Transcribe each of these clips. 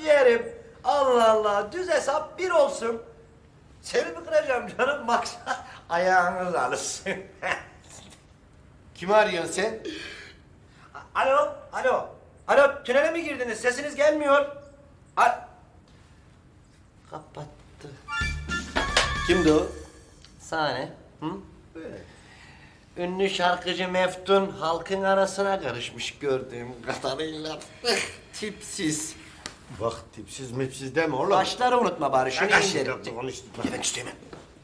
ciğerim. Allah Allah düz hesap bir olsun. Seni mi kıracağım canım maksat ayağınız alışsın. Kimi arıyorsun sen? alo, alo. Alo tünele mi girdiniz? Sesiniz gelmiyor. Al. Kapattı. Kimdi o? Sahne. Hı? Ünlü şarkıcı Meftun halkın arasına karışmış gördüğüm kadarıyla. Tipsiz. Bak tipsiz mipsiz deme oğlum. Başları unutma bari şunu konuşma. Levent Üsteğmen.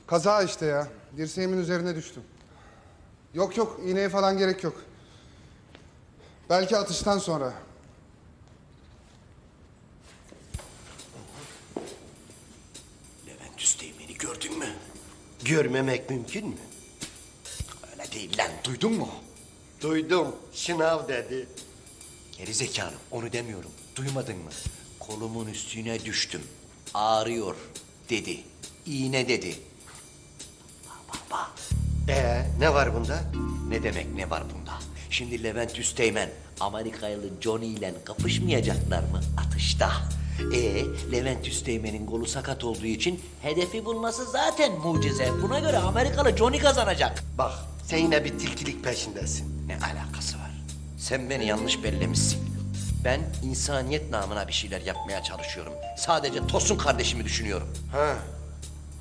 Kaza işte ya. Dirseğimin üzerine düştüm. Yok yok iğneye falan gerek yok. Belki atıştan sonra. Levent Üsteğmen'i gördün mü? Görmemek mümkün mü? Öyle değil lan duydun mu? Duydum. Şınav dedi. Geri zekalı onu demiyorum. Duymadın mı? Kolumun üstüne düştüm. Ağrıyor dedi. İğne dedi. Bak. Ee, ne var bunda? Ne demek ne var bunda? Şimdi Levent Üsteğmen Amerikalı Johnny ile kapışmayacaklar mı atışta? Ee, Levent Üsteğmen'in kolu sakat olduğu için hedefi bulması zaten mucize. Buna göre Amerikalı Johnny kazanacak. Bak sen yine bir tilkilik peşindesin. Ne alakası var? Sen beni yanlış bellemişsin. Ben insaniyet namına bir şeyler yapmaya çalışıyorum. Sadece Tosun kardeşimi düşünüyorum. Ha,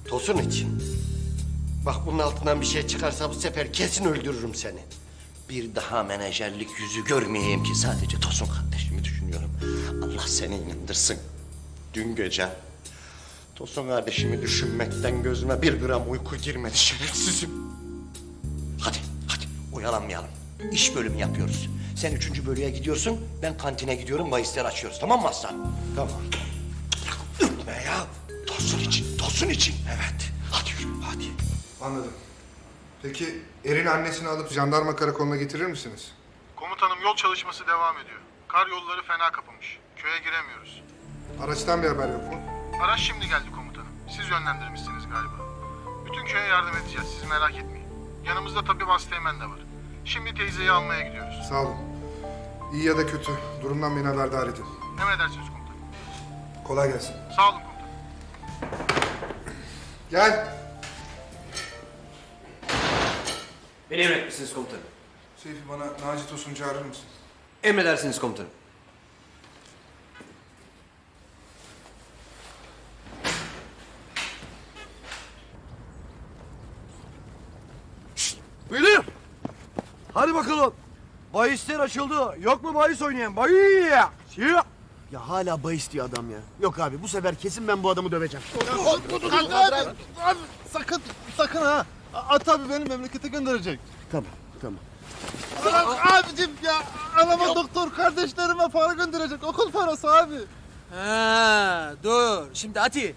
Tosun için. Bak bunun altından bir şey çıkarsa bu sefer kesin öldürürüm seni. Bir daha menajerlik yüzü görmeyeyim ki sadece Tosun kardeşimi düşünüyorum. Allah seni inandırsın. Dün gece Tosun kardeşimi düşünmekten gözüme bir gram uyku girmedi şerefsizim. Hadi, hadi oyalanmayalım. İş bölümü yapıyoruz. Sen üçüncü bölüye gidiyorsun, ben kantine gidiyorum, bahisler açıyoruz. Tamam mı Aslan? Tamam. Ürkme ya. Tosun için, Tosun için. Evet. Hadi yürü, hadi. Anladım. Peki Erin annesini alıp jandarma karakoluna getirir misiniz? Komutanım yol çalışması devam ediyor. Kar yolları fena kapamış. Köye giremiyoruz. Araçtan bir haber yok mu? Araç şimdi geldi komutanım. Siz yönlendirmişsiniz galiba. Bütün köye yardım edeceğiz. Siz merak etmeyin. Yanımızda tabii Vasteğmen de var. Şimdi teyzeyi almaya gidiyoruz. Sağ olun. İyi ya da kötü. Durumdan beni haberdar edin. Emredersiniz komutanım. Kolay gelsin. Sağ olun komutanım. Gel. Beni emretmişsiniz komutanım. Seyfi bana Naci Tosun'u çağırır mısın? Emredersiniz komutanım. Beyler! Hadi bakalım. Bahisler açıldı. Yok mu bahis oynayan? Bahis! Ya hala bahis diyor adam ya. Yok abi bu sefer kesin ben bu adamı döveceğim. Abi sakın sakın ha. At abi beni memlekete gönderecek. Tamam tamam. Abicim ya anama doktor kardeşlerime para gönderecek okul parası abi. Ha, dur. Şimdi Ati,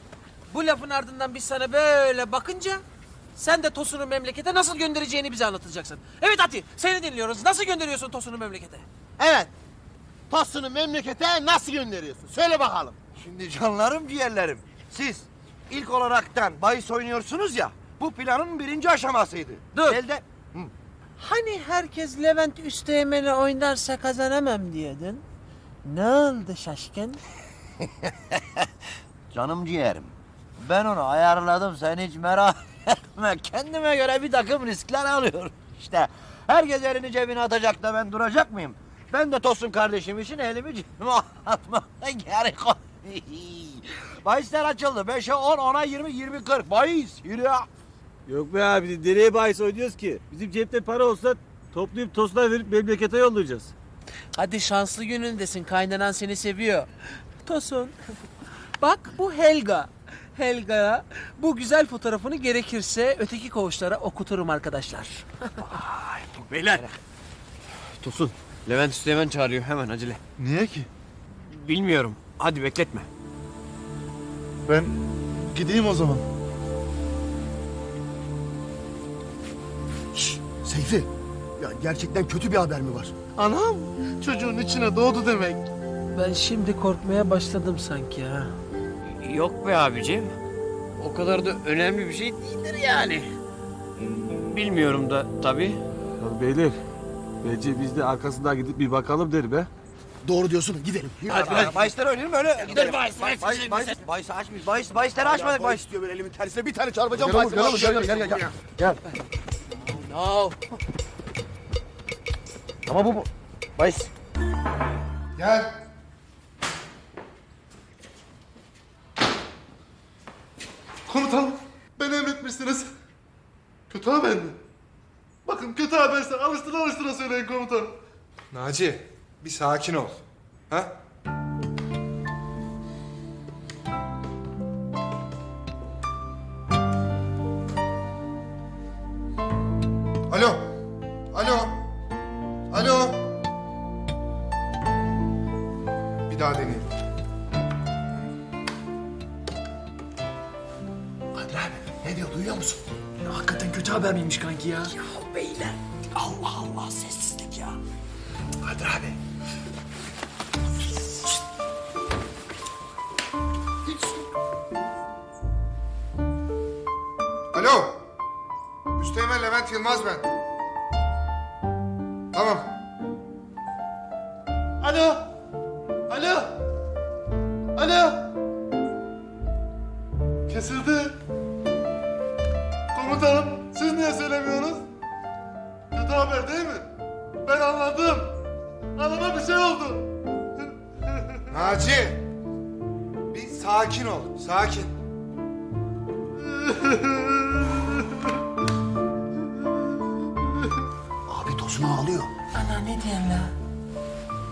bu lafın ardından biz sana böyle bakınca sen de Tosun'u memlekete nasıl göndereceğini bize anlatacaksın. Evet Ati, seni dinliyoruz. Nasıl gönderiyorsun Tosun'u memlekete? Evet. Tosun'u memlekete nasıl gönderiyorsun? Söyle bakalım. Şimdi canlarım ciğerlerim. Siz ilk olaraktan bahis oynuyorsunuz ya. Bu planın birinci aşamasıydı. Dur. Elde... Hani herkes Levent Üsteğmen'i oynarsa kazanamam diyordun? Ne oldu şaşkın? Canım ciğerim. Ben onu ayarladım sen hiç merak. Kendime göre bir takım riskler alıyorum. İşte herkes elini cebine atacak da ben duracak mıyım? Ben de Tosun kardeşim için elimi cebime atmakta gerek yok. Bahisler açıldı. 5'e 10, 10'a 20, 20, 40. Bahis. Yürü ya. Yok be abi nereye bahis oynuyoruz ki? Bizim cepte para olsa toplayıp tostlar verip memlekete yollayacağız. Hadi şanslı günündesin. Kaynanan seni seviyor. Tosun. Bak bu Helga. Helga'ya bu güzel fotoğrafını gerekirse öteki koğuşlara okuturum arkadaşlar. Beyler. Tosun. Levent Üsteğmen çağırıyor hemen acele. Niye ki? Bilmiyorum. Hadi bekletme. Ben gideyim o zaman. Seyfi. Ya gerçekten kötü bir haber mi var? Anam çocuğun içine doğdu demek. Ben şimdi korkmaya başladım sanki ha. Yok be abicim. O kadar da önemli bir şey değildir yani. Bilmiyorum da tabii. Ya beyler bence biz de arkasından gidip bir bakalım der be. Doğru diyorsun gidelim. Hadi, hadi. Bahisleri oynayalım öyle gidelim. bahis, bahis, bahis, bahis, bahis açmayız. Bahis, bahisleri açmadık bahis. istiyor böyle elimin tersine bir tane çarpacağım. Gel gel oğlum, gel, gel, gel, gel. No. Ama bu bu. Bahis. Gel. Komutanım, beni emretmişsiniz. Kötü haber mi? Bakın kötü haberse alıştıra alıştıra söyleyin komutanım. Naci, bir sakin ol. Ha? Alo. Alo. Alo. Bir daha deneyelim. Duyuyor musun? hakikaten kötü haber miymiş kanki ya? Ya beyler. Allah Allah sessizlik ya. Kadir abi. Alo. Üsteğmen Levent Yılmaz ben. Tamam. Alo! Alo! Alo! Kesildi. Komutanım, siz niye söylemiyorsunuz? Kötü haber değil mi? Ben anladım. Anama bir şey oldu. Naci. Bir sakin ol. Sakin. Abi Tosun ağlıyor. Ana ne diyorsun la?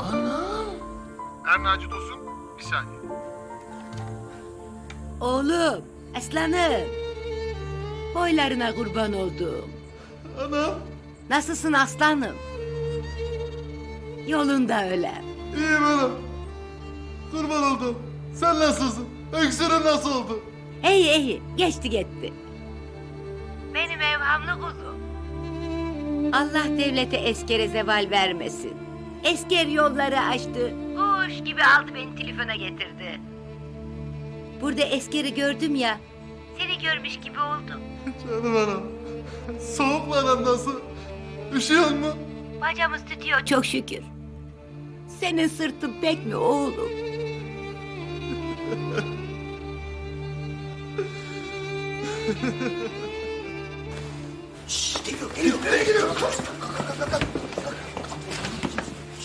Anam. Ernaci Tosun, bir saniye. Oğlum, aslanım. Boylarına kurban oldum. Anam, Nasılsın aslanım? Yolunda öyle. iyiyim hanım. Kurban oldum. Sen nasılsın? Öksürün nasıl oldu? İyi iyi, geçti gitti. Benim evhamlı kuzum. Allah devlete eskere zeval vermesin. Esker yolları açtı. Kuş gibi aldı beni telefona getirdi. Burada eskeri gördüm ya. Seni görmüş gibi oldum. Canım anam. Soğukla aran nasıl? Üşüyor mu? Bacamız tutuyor çok şükür. Senin sırtın pek mi oğlum?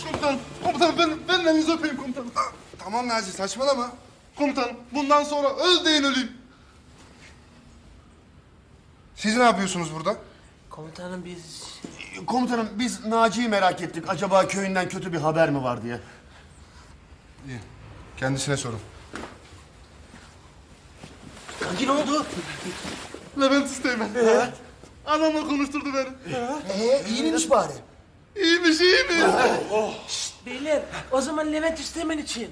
Komutanım, komutanım ben, ben elinizi öpeyim komutanım. Tamam Naci saçmalama. Komutanım, bundan sonra öl deyin öleyim. Siz ne yapıyorsunuz burada? Komutanım biz... Komutanım biz Naci'yi merak ettik. Acaba köyünden kötü bir haber mi var diye. İyi. Kendisine sorun. Kanki ne oldu? Levent Üsteğmen. Evet. Anamla konuşturdu beni. Ee iyi miymiş bari? İyiymiş, iyi mi? Beyler o zaman Levent Üsteğmen için.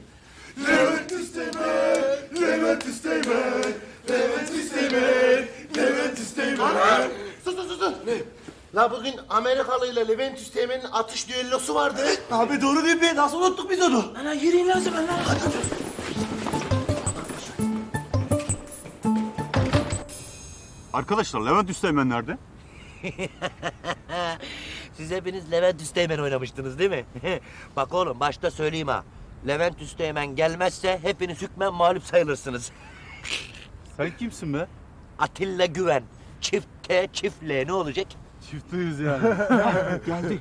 Levent Üsteğmen, Levent Üsteğmen, Levent Üsteğmen, Levent Üsteğmen. Sus sus sus. sus. La bugün Amerikalı ile Levent Üsteğmen'in atış düellosu vardı. Abi doğru değil mi? Nasıl unuttuk biz onu? Ana yürüyün lazım ana. Arkadaşlar Levent Üsteğmen nerede? Siz hepiniz Levent Üsteğmen oynamıştınız değil mi? Bak oğlum başta söyleyeyim ha. Levent Üsteğmen gelmezse hepiniz hükmen mağlup sayılırsınız. Sen kimsin be? Atilla Güven. Çift T, çift L ne olacak? Çiftliyiz yani. Geldi.